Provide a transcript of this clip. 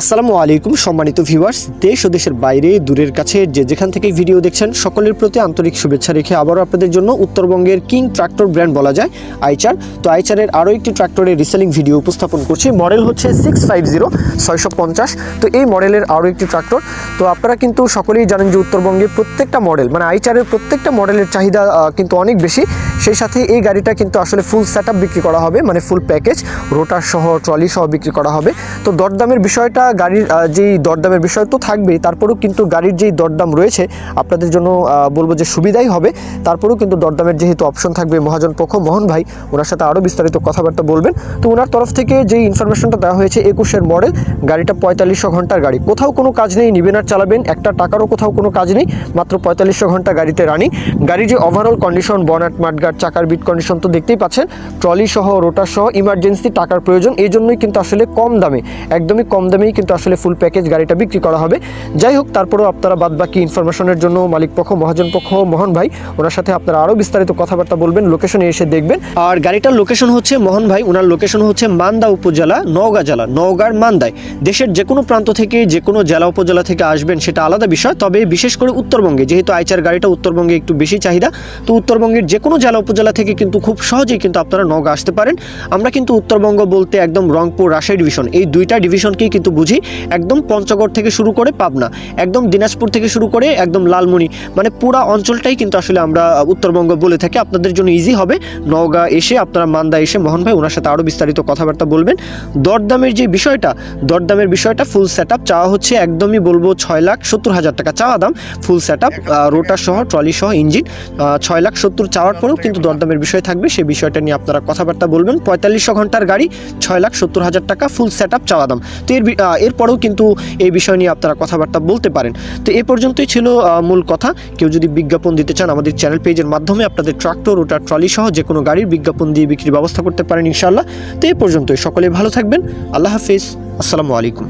আসসালামু আলাইকুম, সম্মানিত ভিউয়ার্স দেশ ও দেশের বাইরে, দূরের কাছে যে যেখান থেকে ভিডিও দেখছেন, সকলের প্রতি আন্তরিক শুভেচ্ছা রেখে আবারও আপনাদের জন্য উত্তরবঙ্গের কিং ট্রাক্টর ব্র্যান্ড বলা যায়, আইচার। তো আইচারের আরও একটি ট্রাক্টরের রিসেলিং ভিডিও উপস্থাপন করছি। মডেল হচ্ছে সিক্স ফাইভ জিরো ছয়শো পঞ্চাশ। তো এই মডেলের আরও একটি ট্রাক্টর তো আপনারা কিন্তু সকলেই জানেন যে উত্তরবঙ্গে প্রত্যেকটা মডেল মানে আইচারের প্রত্যেকটা মডেলের চাহিদা কিন্তু অনেক বেশি। সেই সাথে এই গাড়িটা কিন্তু আসলে ফুল সেট বিক্রি করা হবে মানে ফুল প্যাকেজ রোটার সহ ট্রলি সহ বিক্রি করা হবে। তো দরদামের বিষয়টা, গাড়ির যেই দরদামের বিষয় তো থাকবেই, তারপরেও কিন্তু গাড়ির যেই দরদাম রয়েছে, আপনাদের জন্য বলব যে সুবিধাই হবে। তারপরেও কিন্তু দরদামের যেহেতু অপশন থাকবে, মহাজন পক্ষ, মোহন ভাই, ওনার সাথে আরও বিস্তারিত কথাবার্তা বলবেন। তো ওনার তরফ থেকে যেই ইনফরমেশনটা দেওয়া হয়েছে, একুশের মডেল গাড়িটা পঁয়তাল্লিশশো ঘণ্টার গাড়ি। কোথাও কোনো কাজ নেই, নিবেন আর চালাবেন, একটা টাকারও কোথাও কোনো কাজ নেই, মাত্র পঁয়তাল্লিশশো ঘণ্টা গাড়িতে রানিং। গাড়ির যে ওভারঅল কন্ডিশন বনাট মাঠগাট চাকার বিট কন্ডিশন তো দেখতেই পাচ্ছেন। ট্রলি সহ রোটার সহ ইমার্জেন্সি টাকার প্রয়োজন। এই জন্যই কিন্তু আসলে কম দামে, একদমই কম দামেই কিন্তু আসলে ফুল প্যাকেজ গাড়িটা বিক্রি করা হবে। যাই হোক, তারপরেও আপনারা বাদ বাকি ইনফরমেশনের জন্য মালিক পক্ষ, মহাজন পক্ষ, মোহন ভাই, ওনার সাথে আপনারা আরও বিস্তারিত কথাবার্তা বলবেন লোকেশনে এসে দেখবেন। আর গাড়িটার লোকেশন হচ্ছে মোহন ভাই, ওনার লোকেশন হচ্ছে মান্দা উপজেলা, নওগাঁ জেলা, নওগাঁর মান্দায়। দেশের যে কোনো প্রান্ত থেকে যে কোনো জেলা উপজেলা থেকে আসবেন, সেটা আলাদা বিষয়। তবে বিশেষ করে উত্তরবঙ্গে, যেহেতু আইচার গাড়িটা উত্তরবঙ্গে একটু বেশি চাহিদা, তো উত্তরবঙ্গের যে কোনো জেলা উপজেলা থেকে কিন্তু খুব সহজেই কিন্তু আপনারা নওগাঁ আসতে পারেন। আমরা কিন্তু উত্তরবঙ্গ বলতে একদম রংপুর রাজশাহী ডিভিশন, এই দুইটা ডিভিশনকেই কিন্তু বুঝি একদম পঞ্চগড় থেকে শুরু করে পাবনা, একদম দিনাজপুর থেকে শুরু করে একদম লালমনি মানে পুরা অঞ্চলটাই কিন্তু আসলে আমরা উত্তরবঙ্গ বলে থাকি। আপনাদের জন্য ইজি হবে। নওগাঁ এসে আপনারা মান্দা এসে মোহন ভাই ওনার সাথে আরও বিস্তারিত কথাবার্তা বলবেন। দরদামের যে বিষয়টা, দরদামের বিষয়টা ফুল সেট আপ চাওয়া হচ্ছে একদমই বলব ছয় লাখ সত্তর হাজার টাকা চাওয়া দাম। ফুল সেট আপ রোটার সহ ট্রলি সহ ইঞ্জিন ছয় লাখ সত্তর চাওয়ার পরেও কিন্তু দরদামের বিষয় থাকবে। সেই বিষয়টা নিয়ে আপনারা কথাবার্তা বলবেন। পঁয়তাল্লিশশো ঘণ্টার গাড়ি ছয় লাখ সত্তর হাজার টাকা ফুল সেট আপ চাওয়া দাম। তো এর এরপরেও কিন্তু এই বিষয় নিয়ে আপনারা কথাবার্তা বলতে পারেন। তো এ পর্যন্তই ছিল মূল কথা। কেউ যদি বিজ্ঞাপন দিতে চান, আমাদের চ্যানেল পেজের মাধ্যমে আপনাদের ট্রাক্টর রোটার ট্রলি সহ যে কোনো গাড়ির বিজ্ঞাপন দিয়ে বিক্রির ব্যবস্থা করতে পারেন ইনশাল্লাহ তো এ পর্যন্তই। সকলে ভালো থাকবেন। আল্লাহ হাফিজ। আসসালামু আলাইকুম।